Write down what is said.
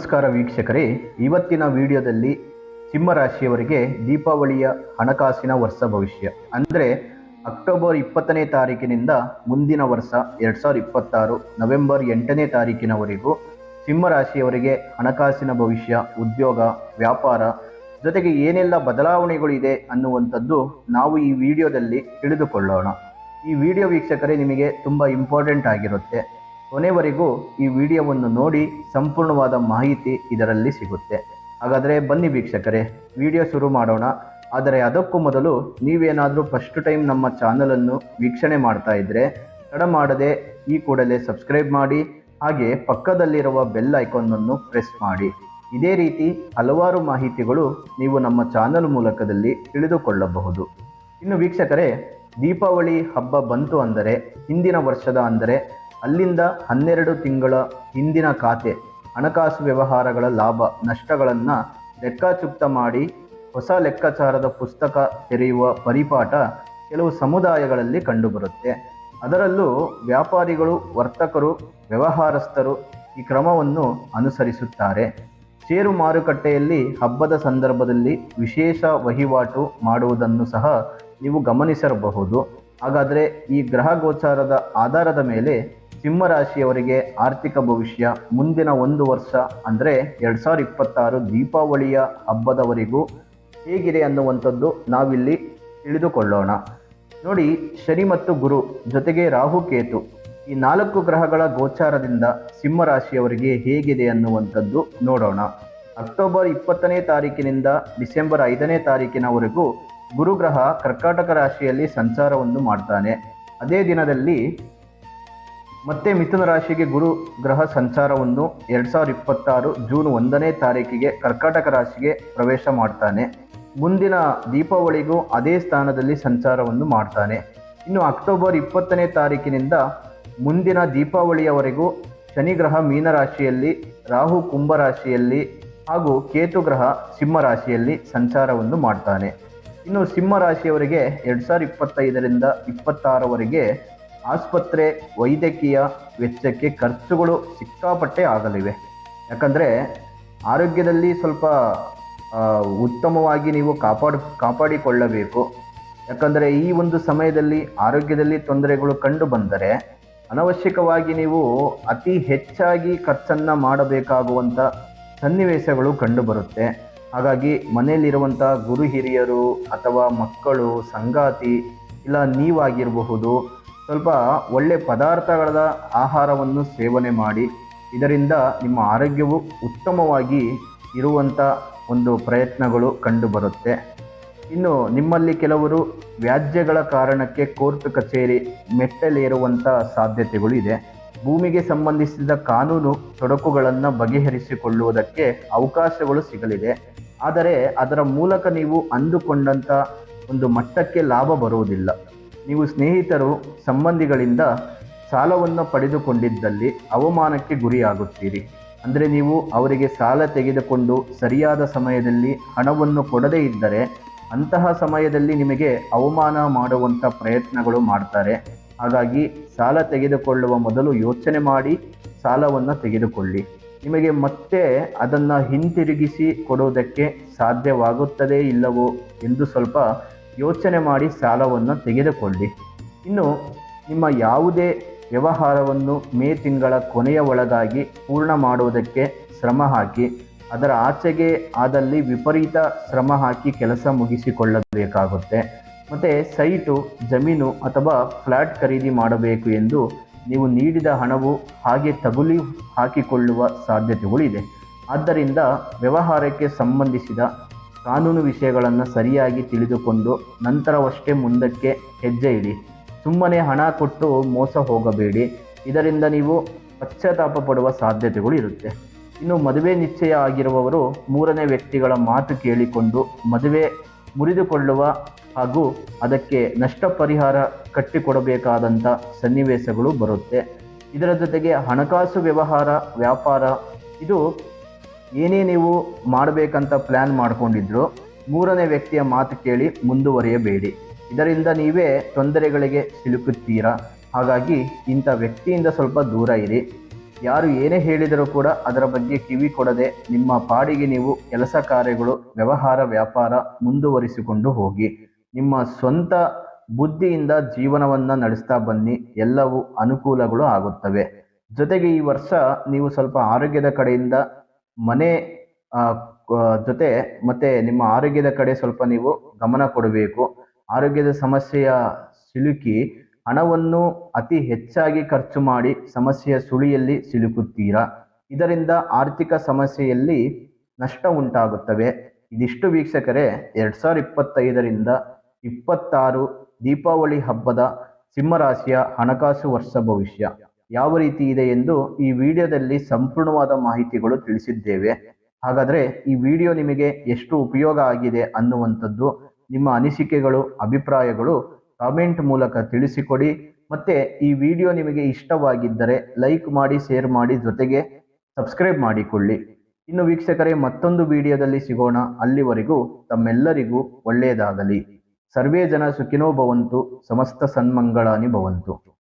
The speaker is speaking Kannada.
ನಮಸ್ಕಾರ ವೀಕ್ಷಕರೇ. ಇವತ್ತಿನ ವಿಡಿಯೋದಲ್ಲಿ ಸಿಂಹರಾಶಿಯವರಿಗೆ ದೀಪಾವಳಿಯ ಹಣಕಾಸಿನ ವರ್ಷ ಭವಿಷ್ಯ. ಅಂದರೆ ಅಕ್ಟೋಬರ್ ಇಪ್ಪತ್ತನೇ ತಾರೀಕಿನಿಂದ ಮುಂದಿನ ವರ್ಷ ಎರಡು ಸಾವಿರದ ಇಪ್ಪತ್ತಾರು ನವೆಂಬರ್ ಎಂಟನೇ ತಾರೀಕಿನವರೆಗೂ ಸಿಂಹರಾಶಿಯವರಿಗೆ ಹಣಕಾಸಿನ ಭವಿಷ್ಯ, ಉದ್ಯೋಗ, ವ್ಯಾಪಾರ ಜೊತೆಗೆ ಏನೆಲ್ಲ ಬದಲಾವಣೆಗಳಿದೆ ಅನ್ನುವಂಥದ್ದು ನಾವು ಈ ವಿಡಿಯೋದಲ್ಲಿ ತಿಳಿದುಕೊಳ್ಳೋಣ. ಈ ವಿಡಿಯೋ ವೀಕ್ಷಕರೇ ನಿಮಗೆ ತುಂಬ ಇಂಪಾರ್ಟೆಂಟ್ ಆಗಿರುತ್ತೆ. ಕೊನೆವರೆಗೂ ಈ ವಿಡಿಯೋವನ್ನು ನೋಡಿ ಸಂಪೂರ್ಣವಾದ ಮಾಹಿತಿ ಇದರಲ್ಲಿ ಸಿಗುತ್ತೆ. ಹಾಗಾದರೆ ಬನ್ನಿ ವೀಕ್ಷಕರೇ, ವಿಡಿಯೋ ಶುರು ಮಾಡೋಣ. ಆದರೆ ಅದಕ್ಕೂ ಮೊದಲು ನೀವೇನಾದರೂ ಫಸ್ಟ್ ಟೈಮ್ ನಮ್ಮ ಚಾನಲನ್ನು ವೀಕ್ಷಣೆ ಮಾಡ್ತಾ ಇದ್ದರೆ ತಡ ಮಾಡದೆ ಈ ಕೂಡಲೇ ಸಬ್ಸ್ಕ್ರೈಬ್ ಮಾಡಿ, ಹಾಗೆ ಪಕ್ಕದಲ್ಲಿರುವ ಬೆಲ್ ಐಕಾನನ್ನು ಪ್ರೆಸ್ ಮಾಡಿ. ಇದೇ ರೀತಿ ಹಲವಾರು ಮಾಹಿತಿಗಳು ನೀವು ನಮ್ಮ ಚಾನಲ್ ಮೂಲಕದಲ್ಲಿ ತಿಳಿದುಕೊಳ್ಳಬಹುದು. ಇನ್ನು ವೀಕ್ಷಕರೇ, ದೀಪಾವಳಿ ಹಬ್ಬ ಬಂತು ಅಂದರೆ, ಹಿಂದಿನ ವರ್ಷದ ಅಂದರೆ ಅಲ್ಲಿಂದ ಹನ್ನೆರಡು ತಿಂಗಳ ಹಿಂದಿನ ಖಾತೆ, ಹಣಕಾಸು ವ್ಯವಹಾರಗಳ ಲಾಭ ನಷ್ಟಗಳನ್ನು ಲೆಕ್ಕಚುಕ್ತ ಮಾಡಿ ಹೊಸ ಲೆಕ್ಕಾಚಾರದ ಪುಸ್ತಕ ತೆರೆಯುವ ಪರಿಪಾಠ ಕೆಲವು ಸಮುದಾಯಗಳಲ್ಲಿ ಕಂಡುಬರುತ್ತೆ. ಅದರಲ್ಲೂ ವ್ಯಾಪಾರಿಗಳು, ವರ್ತಕರು, ವ್ಯವಹಾರಸ್ಥರು ಈ ಕ್ರಮವನ್ನು ಅನುಸರಿಸುತ್ತಾರೆ. ಷೇರು ಮಾರುಕಟ್ಟೆಯಲ್ಲಿ ಹಬ್ಬದ ಸಂದರ್ಭದಲ್ಲಿ ವಿಶೇಷ ವಹಿವಾಟು ಮಾಡುವುದನ್ನು ಸಹ ನೀವು ಗಮನಿಸಿರಬಹುದು. ಹಾಗಾದರೆ ಈ ಗ್ರಹ ಗೋಚಾರದ ಆಧಾರದ ಮೇಲೆ ಸಿಂಹರಾಶಿಯವರಿಗೆ ಆರ್ಥಿಕ ಭವಿಷ್ಯ ಮುಂದಿನ ಒಂದು ವರ್ಷ ಅಂದರೆ ಎರಡು ಸಾವಿರದ ಇಪ್ಪತ್ತಾರು ದೀಪಾವಳಿಯ ಹಬ್ಬದವರೆಗೂ ಹೇಗಿದೆ ಅನ್ನುವಂಥದ್ದು ನಾವಿಲ್ಲಿ ತಿಳಿದುಕೊಳ್ಳೋಣ. ನೋಡಿ, ಶನಿ ಮತ್ತು ಗುರು ಜೊತೆಗೆ ರಾಹು ಕೇತು. ಈ ನಾಲ್ಕು ಗ್ರಹಗಳ ಗೋಚಾರದಿಂದ ಸಿಂಹರಾಶಿಯವರಿಗೆ ಹೇಗಿದೆ ಅನ್ನುವಂಥದ್ದು ನೋಡೋಣ. ಅಕ್ಟೋಬರ್ ಇಪ್ಪತ್ತನೇ ತಾರೀಕಿನಿಂದ ಡಿಸೆಂಬರ್ ಐದನೇ ತಾರೀಕಿನವರೆಗೂ ಗುರುಗ್ರಹ ಕರ್ಕಾಟಕ ರಾಶಿಯಲ್ಲಿ ಸಂಚಾರವನ್ನು ಮಾಡ್ತಾನೆ. ಅದೇ ದಿನದಲ್ಲಿ ಮತ್ತೆ ಮಿಥುನ ರಾಶಿಗೆ ಗುರು ಗ್ರಹ ಸಂಚಾರವನ್ನು ಎರಡು ಸಾವಿರದ ಇಪ್ಪತ್ತಾರು ಜೂನ್ ಒಂದನೇ ತಾರೀಕಿಗೆ ಕರ್ಕಾಟಕ ರಾಶಿಗೆ ಪ್ರವೇಶ ಮಾಡ್ತಾನೆ. ಮುಂದಿನ ದೀಪಾವಳಿಗೂ ಅದೇ ಸ್ಥಾನದಲ್ಲಿ ಸಂಚಾರವನ್ನು ಮಾಡ್ತಾನೆ. ಇನ್ನು ಅಕ್ಟೋಬರ್ ಇಪ್ಪತ್ತನೇ ತಾರೀಕಿನಿಂದ ಮುಂದಿನ ದೀಪಾವಳಿಯವರೆಗೂ ಶನಿಗ್ರಹ ಮೀನರಾಶಿಯಲ್ಲಿ ರಾಹು ಕುಂಭರಾಶಿಯಲ್ಲಿ ಹಾಗೂ ಕೇತು ಗ್ರಹ ಸಿಂಹರಾಶಿಯಲ್ಲಿ ಸಂಚಾರವನ್ನು ಮಾಡ್ತಾನೆ. ಇನ್ನು ಸಿಂಹರಾಶಿಯವರಿಗೆ ಎರಡು ಸಾವಿರದ ಇಪ್ಪತ್ತೈದರಿಂದ ಇಪ್ಪತ್ತಾರವರೆಗೆ ಆಸ್ಪತ್ರೆ ವೈದ್ಯಕೀಯ ವೆಚ್ಚಕ್ಕೆ ಖರ್ಚುಗಳು ಸಿಕ್ಕಾಪಟ್ಟೆ ಆಗಲಿವೆ. ಯಾಕಂದರೆ ಆರೋಗ್ಯದಲ್ಲಿ ಸ್ವಲ್ಪ ಉತ್ತಮವಾಗಿ ನೀವು ಕಾಪಾಡಿ, ಕಾಪಾಡಿಕೊಳ್ಳಬೇಕು. ಯಾಕಂದರೆ ಈ ಒಂದು ಸಮಯದಲ್ಲಿ ಆರೋಗ್ಯದಲ್ಲಿ ತೊಂದರೆಗಳು ಕಂಡು ಬಂದರೆ ಅನವಶ್ಯಕವಾಗಿ ನೀವು ಅತಿ ಹೆಚ್ಚಾಗಿ ಖರ್ಚನ್ನು ಮಾಡಬೇಕಾಗುವಂಥ ಸನ್ನಿವೇಶಗಳು ಕಂಡುಬರುತ್ತೆ ಹಾಗಾಗಿ ಮನೆಯಲ್ಲಿರುವಂಥ ಗುರು ಹಿರಿಯರು ಅಥವಾ ಮಕ್ಕಳು, ಸಂಗಾತಿ, ಇಲ್ಲ ನೀವಾಗಿರಬಹುದು ಸ್ವಲ್ಪ ಒಳ್ಳೆ ಪದಾರ್ಥಗಳ ಆಹಾರವನ್ನು ಸೇವನೆ ಮಾಡಿ, ಇದರಿಂದ ನಿಮ್ಮ ಆರೋಗ್ಯವು ಉತ್ತಮವಾಗಿ ಇರುವಂಥ ಒಂದು ಪ್ರಯತ್ನಗಳು ಕಂಡುಬರುತ್ತೆ ಇನ್ನು ನಿಮ್ಮಲ್ಲಿ ಕೆಲವರು ವ್ಯಾಜ್ಯಗಳ ಕಾರಣಕ್ಕೆ ಕೋರ್ಟ್ ಕಚೇರಿ ಮೆಟ್ಟಲೇರುವಂಥ ಸಾಧ್ಯತೆಗಳು ಇದೆ. ಭೂಮಿಗೆ ಸಂಬಂಧಿಸಿದ ಕಾನೂನು ತೊಡಕುಗಳನ್ನು ಬಗೆಹರಿಸಿಕೊಳ್ಳುವುದಕ್ಕೆ ಅವಕಾಶಗಳು ಸಿಗಲಿದೆ. ಆದರೆ ಅದರ ಮೂಲಕ ನೀವು ಅಂದುಕೊಂಡಂಥ ಒಂದು ಮಟ್ಟಕ್ಕೆ ಲಾಭ ಬರುವುದಿಲ್ಲ. ನೀವು ಸ್ನೇಹಿತರು, ಸಂಬಂಧಿಗಳಿಂದ ಸಾಲವನ್ನು ಪಡೆದುಕೊಂಡಿದ್ದಲ್ಲಿ ಅವಮಾನಕ್ಕೆ ಗುರಿಯಾಗುತ್ತೀರಿ. ಅಂದರೆ ನೀವು ಅವರಿಗೆ ಸಾಲ ತೆಗೆದುಕೊಂಡು ಸರಿಯಾದ ಸಮಯದಲ್ಲಿ ಹಣವನ್ನು ಕೊಡದೇ ಇದ್ದರೆ ಅಂತಹ ಸಮಯದಲ್ಲಿ ನಿಮಗೆ ಅವಮಾನ ಮಾಡುವಂಥ ಪ್ರಯತ್ನಗಳು ಮಾಡ್ತಾರೆ. ಹಾಗಾಗಿ ಸಾಲ ತೆಗೆದುಕೊಳ್ಳುವ ಮೊದಲು ಯೋಚನೆ ಮಾಡಿ ಸಾಲವನ್ನು ತೆಗೆದುಕೊಳ್ಳಿ. ನಿಮಗೆ ಮತ್ತೆ ಅದನ್ನು ಹಿಂತಿರುಗಿಸಿ ಕೊಡುವುದಕ್ಕೆ ಸಾಧ್ಯವಾಗುತ್ತದೆ ಇಲ್ಲವೋ ಎಂದು ಸ್ವಲ್ಪ ಯೋಚನೆ ಮಾಡಿ ಸಾಲವನ್ನು ತೆಗೆದುಕೊಳ್ಳಿ. ಇನ್ನು ನಿಮ್ಮ ಯಾವುದೇ ವ್ಯವಹಾರವನ್ನು ಮೇ ತಿಂಗಳ ಕೊನೆಯ ಒಳಗಾಗಿ ಪೂರ್ಣ ಮಾಡುವುದಕ್ಕೆ ಶ್ರಮ ಹಾಕಿ, ಅದರ ಆಚೆಗೆ ಆದಲ್ಲಿ ವಿಪರೀತ ಶ್ರಮ ಹಾಕಿ ಕೆಲಸ ಮುಗಿಸಿಕೊಳ್ಳಬೇಕಾಗುತ್ತೆ. ಮತ್ತು ಸೈಟು, ಜಮೀನು ಅಥವಾ ಫ್ಲ್ಯಾಟ್ ಖರೀದಿ ಮಾಡಬೇಕು ಎಂದು ನೀವು ನೀಡಿದ ಹಣವು ಹಾಗೆ ತಗುಲಿ ಹಾಕಿಕೊಳ್ಳುವ ಸಾಧ್ಯತೆಗಳಿದೆ. ಆದ್ದರಿಂದ ವ್ಯವಹಾರಕ್ಕೆ ಸಂಬಂಧಿಸಿದ ಕಾನೂನು ವಿಷಯಗಳನ್ನು ಸರಿಯಾಗಿ ತಿಳಿದುಕೊಂಡು ನಂತರವಷ್ಟೇ ಮುಂದಕ್ಕೆ ಹೆಜ್ಜೆ ಇಡಿ. ಸುಮ್ಮನೆ ಹಣ ಕೊಟ್ಟು ಮೋಸ ಹೋಗಬೇಡಿ. ಇದರಿಂದ ನೀವು ಪಶ್ಚಾತ್ತಾಪ ಪಡುವ ಸಾಧ್ಯತೆಗಳು ಇರುತ್ತೆ. ಇನ್ನು ಮದುವೆ ನಿಶ್ಚಯ ಆಗಿರುವವರು ಮೂರನೇ ವ್ಯಕ್ತಿಗಳ ಮಾತು ಕೇಳಿಕೊಂಡು ಮದುವೆ ಮುರಿದುಕೊಳ್ಳುವ ಹಾಗೂ ಅದಕ್ಕೆ ನಷ್ಟ ಪರಿಹಾರ ಕಟ್ಟಿಕೊಡಬೇಕಾದಂಥ ಸನ್ನಿವೇಶಗಳು ಬರುತ್ತೆ. ಇದರ ಜೊತೆಗೆ ಹಣಕಾಸು ವ್ಯವಹಾರ ವ್ಯಾಪಾರ, ಇದು ಏನೇ ನೀವು ಮಾಡಬೇಕಂತ ಪ್ಲ್ಯಾನ್ ಮಾಡಿಕೊಂಡಿದ್ರು ಮೂರನೇ ವ್ಯಕ್ತಿಯ ಮಾತು ಕೇಳಿ ಮುಂದುವರಿಯಬೇಡಿ. ಇದರಿಂದ ನೀವೇ ತೊಂದರೆಗಳಿಗೆ ಸಿಲುಕುತ್ತೀರಾ? ಹಾಗಾಗಿ ಇಂಥ ವ್ಯಕ್ತಿಯಿಂದ ಸ್ವಲ್ಪ ದೂರ ಇರಿ. ಯಾರು ಏನೇ ಹೇಳಿದರೂ ಕೂಡ ಅದರ ಬಗ್ಗೆ ಕಿವಿ ಕೊಡದೆ ನಿಮ್ಮ ಪಾಡಿಗೆ ನೀವು ಕೆಲಸ ಕಾರ್ಯಗಳು, ವ್ಯವಹಾರ, ವ್ಯಾಪಾರ ಮುಂದುವರಿಸಿಕೊಂಡು ಹೋಗಿ. ನಿಮ್ಮ ಸ್ವಂತ ಬುದ್ಧಿಯಿಂದ ಜೀವನವನ್ನು ನಡೆಸ್ತಾ ಬನ್ನಿ. ಎಲ್ಲವೂ ಅನುಕೂಲಗಳು ಆಗುತ್ತವೆ. ಜೊತೆಗೆ ಈ ವರ್ಷ ನೀವು ಸ್ವಲ್ಪ ಆರೋಗ್ಯದ ಕಡೆಯಿಂದ ಮನೆ ಜೊತೆ ಮತ್ತೆ ನಿಮ್ಮ ಆರೋಗ್ಯದ ಕಡೆ ಸ್ವಲ್ಪ ನೀವು ಗಮನ ಕೊಡಬೇಕು. ಆರೋಗ್ಯದ ಸಮಸ್ಯೆಯ ಸಿಲುಕಿ ಹಣವನ್ನು ಅತಿ ಹೆಚ್ಚಾಗಿ ಖರ್ಚು ಮಾಡಿ ಸಮಸ್ಯೆಯ ಸುಳಿಯಲ್ಲಿ ಸಿಲುಕುತ್ತೀರಾ? ಇದರಿಂದ ಆರ್ಥಿಕ ಸಮಸ್ಯೆಯಲ್ಲಿ ನಷ್ಟ ಉಂಟಾಗುತ್ತವೆ. ಇದಿಷ್ಟು ವೀಕ್ಷಕರೇ, ಎರಡ್ ಸಾವಿರದ ಇಪ್ಪತ್ತೈದರಿಂದ ಇಪ್ಪತ್ತಾರು ದೀಪಾವಳಿ ಹಬ್ಬದ ಸಿಂಹರಾಶಿಯ ಹಣಕಾಸು ವರ್ಷ ಭವಿಷ್ಯ. ಯಾವ ರೀತಿ ಇದೆ ಎಂದು ಈ ವಿಡಿಯೋದಲ್ಲಿ ಸಂಪೂರ್ಣವಾದ ಮಾಹಿತಿಗಳು ತಿಳಿಸಿದ್ದೇವೆ. ಹಾಗಾದರೆ ಈ ವಿಡಿಯೋ ನಿಮಗೆ ಎಷ್ಟು ಉಪಯೋಗ ಆಗಿದೆ ಅನ್ನುವಂಥದ್ದು, ನಿಮ್ಮ ಅನಿಸಿಕೆಗಳು, ಅಭಿಪ್ರಾಯಗಳು ಕಾಮೆಂಟ್ ಮೂಲಕ ತಿಳಿಸಿಕೊಡಿ. ಮತ್ತೆ ಈ ವಿಡಿಯೋ ನಿಮಗೆ ಇಷ್ಟವಾಗಿದ್ದರೆ ಲೈಕ್ ಮಾಡಿ, ಶೇರ್ ಮಾಡಿ, ಜೊತೆಗೆ ಸಬ್ಸ್ಕ್ರೈಬ್ ಮಾಡಿಕೊಳ್ಳಿ. ಇನ್ನು ವೀಕ್ಷಕರೇ, ಮತ್ತೊಂದು ವಿಡಿಯೋದಲ್ಲಿ ಸಿಗೋಣ. ಅಲ್ಲಿವರೆಗೂ ತಮ್ಮೆಲ್ಲರಿಗೂ ಒಳ್ಳೆಯದಾಗಲಿ. ಸರ್ವೇ ಜನ ಸುಖಿನೋ ಭವಂತು, ಸಮಸ್ತ ಸನ್ಮಂಗಳಾನಿ ಭವಂತು.